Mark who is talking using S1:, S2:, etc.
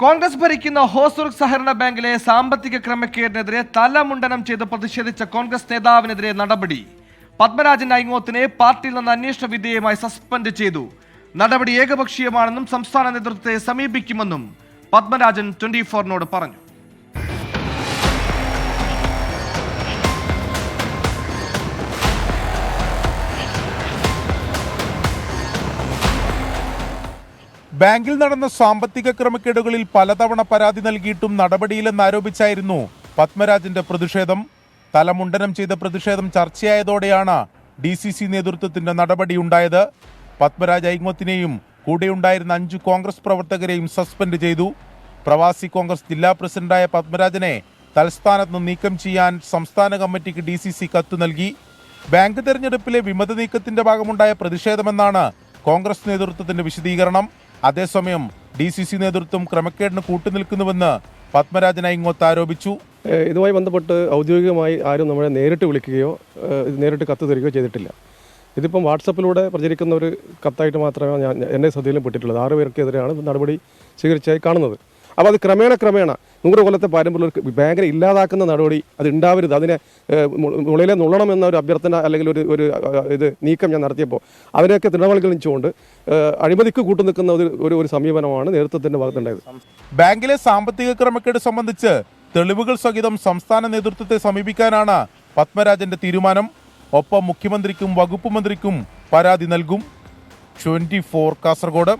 S1: കോൺഗ്രസ് ഭരിക്കുന്ന ഹോസൂർ സഹകരണ ബാങ്കിലെ സാമ്പത്തിക ക്രമക്കേടിനെതിരെ തലമുണ്ടനം ചെയ്ത് പ്രതിഷേധിച്ച കോൺഗ്രസ് നേതാവിനെതിരെ നടപടി. പത്മരാജൻ അയങ്ങോത്തിനെ പാർട്ടിയിൽ നിന്ന് അന്വേഷണ വിധേയമായി സസ്പെൻഡ് ചെയ്തു. നടപടി ഏകപക്ഷീയമാണെന്നും സംസ്ഥാന നേതൃത്വത്തെ സമീപിക്കുമെന്നും പത്മരാജൻ ട്വന്റി ഫോറിനോട് പറഞ്ഞു.
S2: ബാങ്കിൽ നടന്ന സാമ്പത്തിക ക്രമക്കേടുകളിൽ പലതവണ പരാതി നൽകിയിട്ടും നടപടിയില്ലെന്നാരോപിച്ചായിരുന്നു പത്മരാജന്റെ പ്രതിഷേധം. തലമുണ്ടനം ചെയ്ത പ്രതിഷേധം ചർച്ചയായതോടെയാണ് ഡി സി സി നേതൃത്വത്തിന്റെ നടപടിയുണ്ടായത് പത്മരാജ് ഐങ്ങോത്തിനെയും കൂടെയുണ്ടായിരുന്ന അഞ്ചു കോൺഗ്രസ് പ്രവർത്തകരെയും സസ്പെൻഡ് ചെയ്തു. പ്രവാസി കോൺഗ്രസ് ജില്ലാ പ്രസിഡന്റായ പത്മരാജനെ തൽസ്ഥാനത്ത് നിന്ന് നീക്കം ചെയ്യാൻ സംസ്ഥാന കമ്മിറ്റിക്ക് ഡി സി സി കത്ത് നൽകി. ബാങ്ക് തെരഞ്ഞെടുപ്പിലെ വിമത നീക്കത്തിന്റെ ഭാഗമുണ്ടായ പ്രതിഷേധമെന്നാണ് കോൺഗ്രസ് നേതൃത്വത്തിന്റെ വിശദീകരണം അതേസമയം ഡി സി സി നേതൃത്വം ക്രമക്കേടിന് കൂട്ടുനിൽക്കുന്നുവെന്ന് പത്മരാജൻ അയങ്ങോത്ത് ആരോപിച്ചു.
S3: ഇതുമായി ബന്ധപ്പെട്ട് ഔദ്യോഗികമായി ആരും നമ്മളെ നേരിട്ട് വിളിക്കുകയോ നേരിട്ട് കത്ത് തരികയോ ചെയ്തിട്ടില്ല. ഇതിപ്പം വാട്സപ്പിലൂടെ പ്രചരിക്കുന്ന ഒരു കത്തായിട്ട് മാത്രമേ ഞാൻ എന്റെ ശ്രദ്ധയിലും പെട്ടിട്ടുള്ളത്. ആറ് പേർക്കെതിരെയാണ് നടപടി സ്വീകരിച്ചായി കാണുന്നത്. അപ്പോൾ അത് ക്രമേണ ക്രമേണ നൂറ് കൊല്ലത്തെ പാരമ്പര്യം ബാങ്കിനെ ഇല്ലാതാക്കുന്ന നടപടി അത് ഉണ്ടാവരുത്. അതിനെ മുളയിലെ നുള്ളണമെന്ന ഒരു അഭ്യർത്ഥന അല്ലെങ്കിൽ ഒരു ഒരു ഇത് നീക്കം ഞാൻ നടത്തിയപ്പോൾ അവരെയൊക്കെ തൃണവൽക്കരിച്ചുകൊണ്ട് ഏഹ് അഴിമതിക്ക് കൂട്ടു നിൽക്കുന്ന ഒരു ഒരു സമീപനമാണ് നേതൃത്വത്തിന്റെ ഭാഗത്തുണ്ടായത്.
S2: ബാങ്കിലെ സാമ്പത്തിക ക്രമക്കേട് സംബന്ധിച്ച് തെളിവുകൾ സഹിതം സംസ്ഥാന നേതൃത്വത്തെ സമീപിക്കാനാണ് പത്മരാജന്റെ തീരുമാനം. ഒപ്പം മുഖ്യമന്ത്രിക്കും വകുപ്പ് മന്ത്രിക്കും പരാതി നൽകും. ട്വന്റി കാസർഗോഡ്.